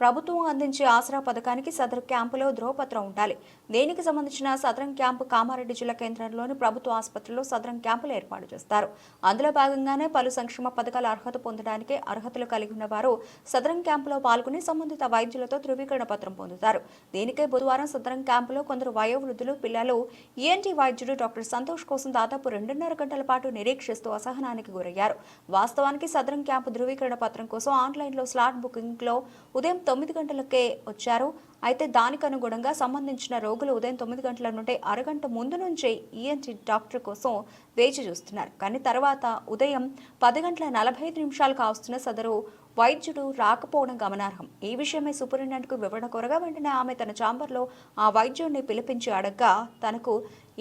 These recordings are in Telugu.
ప్రభుత్వం అందించే ఆసరా పథకానికి సదరు క్యాంపులో ధ్రువపత్రం ఉండాలి. దీనికి సంబంధించిన సదరం క్యాంపు కామారెడ్డి జిల్లా కేంద్రంలోని ప్రభుత్వ ఆసుపత్రిలో సదరం క్యాంపులు ఏర్పాటు చేస్తారు. అందులో భాగంగానే పలు సంక్షేమ పథకాల అర్హత పొందడానికి అర్హతలు కలిగి ఉన్న వారు సదరం క్యాంపులో పాల్గొని సంబంధిత వైద్యులతో ధృవీకరణ పత్రం పొందుతారు. దీనికే బుధవారం సదరం క్యాంపులో కొందరు వయోవృద్ధులు పిల్లలు ఈఎన్టీ వైద్యుడు డాక్టర్ సంతోష్ కోసం దాదాపు రెండున్నర గంటల పాటు నిరీక్షిస్తూ అసహనానికి గురయ్యారు. వాస్తవానికి సదరం క్యాంపు ధృవీకరణ పత్రం కోసం ఆన్లైన్లో స్లాట్ బుకింగ్లో ఉదయం తొమ్మిది గంటలకే వచ్చారు. అయితే దానికి అనుగుణంగా సంబంధించిన రోగులు ఉదయం తొమ్మిది గంటల నుండి అరగంట ముందు నుంచే ఈఎన్టీ డాక్టర్ కోసం వేచి చూస్తున్నారు. కానీ తర్వాత ఉదయం పది గంటల నలభై ఐదు నిమిషాలు కావస్తున్న సదరు వైద్యుడు రాకపోవడం గమనార్హం. ఈ విషయమై సూపరింటెండెంట్కు వివరణ కోరగా వెంటనే ఆమె తన ఛాంబర్లో ఆ వైద్యుడిని పిలిపించి అడగ్గా తనకు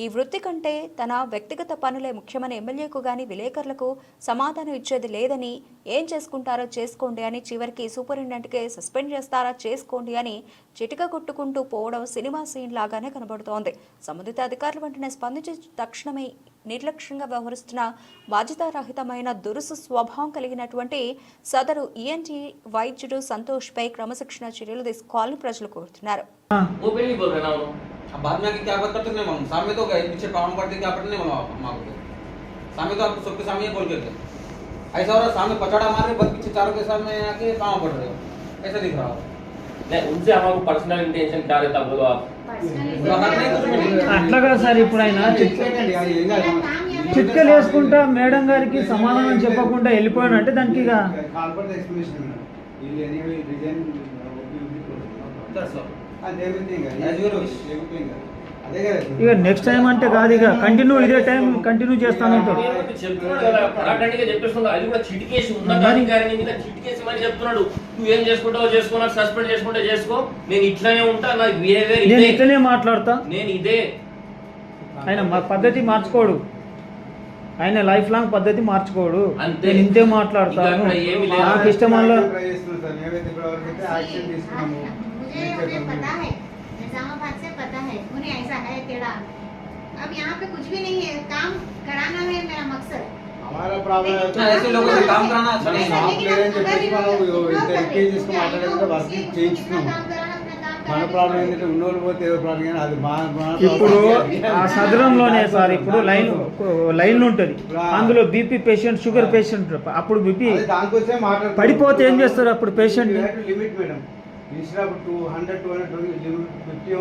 ఈ వృత్తి కంటే తన వ్యక్తిగత పనులే ముఖ్యమని ఎమ్మెల్యేకు గాని విలేకరులకు సమాధానం ఇచ్చేది లేదని ఏం చేసుకుంటారో చేసుకోండి అని చివరికి సూపరింటెండెంట్కే సస్పెండ్ చేస్తారా చేసుకోండి అని చిటిక కొట్టుకుంటూ పోవడం సినిమా సీన్ లాగానే కనబడుతోంది. సంబంధిత అధికారులు వెంటనే స్పందించి తక్షణమే నిర్లక్ష్యంగా వ్యవహరిస్తున్న బాధ్యతారహితమైన దురుసు స్వభావం కలిగినటువంటి సదరు ఈఎన్టీ వైద్యుడు సంతోష్పై క్రమశిక్షణ చర్యలు తీసుకోవాలని ప్రజలు కోరుతున్నారు वो बिल नहीं बोल रहे ना वो अब बाद में आके क्या बात करते हैं हम सामने तो गए पीछे पावन पड़ते क्या पड़ने वाला हम आपको सामने तो आप सबके सामने ही बोल के थे ऐसा हो रहा है, सामने पछाड़ा मार रहे बस पीछे चारों के सामने आके कहाँ पड़ रहे हो ऐसा दिख रहा हो नहीं उनसे हमारा पर्सनल इंटेंशन क्या रहता बोलो आप बाहर नहीं कुछ भी नहीं। అట్లాగా సార్ ఇప్పుడు ఆయన చిట్- చెప్పండి, అది ఏం కాదు. చిట్కలు వేసుకుంటా మేడం గారికి సమాధానం చెప్పకుండా వెళ్ళిపోయాడు అంటే దానికి ఇక కాల్పట్ ఎక్స్ప్లెనేషన్ ఇక నెక్స్ట్ టైం అంటే కాదు ఇక కంటిన్యూ ఇదే టైం కంటిన్యూ చేస్తాను నేను ఇట్లానే ఉంటా నా బిహేవియర్ నేను ఇదే. ఇట్లనే మాట్లాడతా. నేను ఇదే. ఆయన మా పద్ధతి మార్చుకోడు. ఆయన లైఫ్ లాంగ్ పద్ధతి మార్చుకోడు. అంతే. నేను ఇంతే మాట్లాడతాను. నాకు ఇష్టం వల్ల ట్రై చేస్తున్నాం సార్ మేమైతే ఇప్పటివరకు అయితే యాక్షన్ తీసుకున్నాము मुझे मुझे पता है निजामाबाद से पता है उन्हें ऐसा है तेरा अब यहाँ पे कुछ भी नहीं है काम कराना है मेरा मकसद हमारा प्रॉब्लम है हाँ, ऐसे लोगों से काम कराना अच्छा नहीं है। आप ले रहे हैं చెప్పేసి మనం ఇద్దరు రిక్వెస్ట్ చేసుకుని మాట్లాడేది వర్క్ చేయించుకున్నాం మన ప్రాబ్లం ఏంటంటే ఉన్నోళ్ళు పోతే ఏదో ప్రాబ్లం కానీ అది మా మన ఇప్పుడు problem. ఆ సదరంలోనే సార్ ఇప్పుడు లైన్ లైన్ ఉంటుంది అందులో బీపీ పేషెంట్ షుగర్ పేషెంట్ అప్పుడు బీపీ అదే దానికోసమే మాట్లాడుతున్నాం. పడిపోతే ఏం చేస్తారు అప్పుడు patient We have to limit madam of two hundred two hundred limit fifty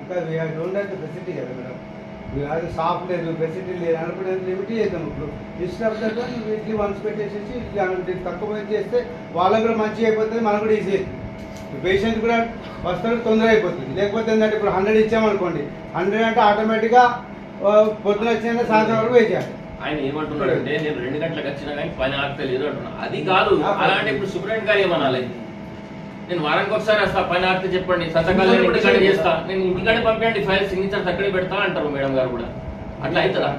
because we don't have the facility కదా మేడం. అది షాప్ లేదు ఫెసిలిటీ లేదు అన్నప్పుడు లిమిట్ చేద్దాం ఇప్పుడు ఆఫ్ దట్ వీక్లీ వన్స్ పెట్టేసేసి అంటే తక్కువ చేస్తే వాళ్ళకి కూడా మంచిగా అయిపోతుంది మనకు కూడా ఈజీ పేషెంట్ కూడా వస్తాడు తొందరగా అయిపోతుంది. లేకపోతే ఏంటంటే ఇప్పుడు హండ్రెడ్ ఇచ్చామనుకోండి హండ్రెడ్ అంటే ఆటోమేటిక్గా పొద్దున వచ్చిన సాయంత్రం వరకు వెయిట్ చేయాలి. ఆయన ఏమంటున్నాడు అంటే నేను రెండు గంటలకు వచ్చినా కానీ పని ఆగలేదు అంటున్నా. అది కాదు అలాంటి ఇప్పుడు సూపరింటెండెంట్ గారు ఏమనాలి? నేను వారానికి ఒకసారి వస్తా పని ఆగితే చెప్పండి సంతకాలు నేను ఇంటికాడ చేస్తా. నేను ఇంటికాడే పంపించండి ఫైల్ సిగ్నేచర్ అక్కడే పెడతా అంటారు మేడం గారు కూడా. అట్లా అవుతుందా?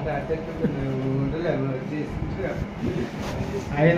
ఆయన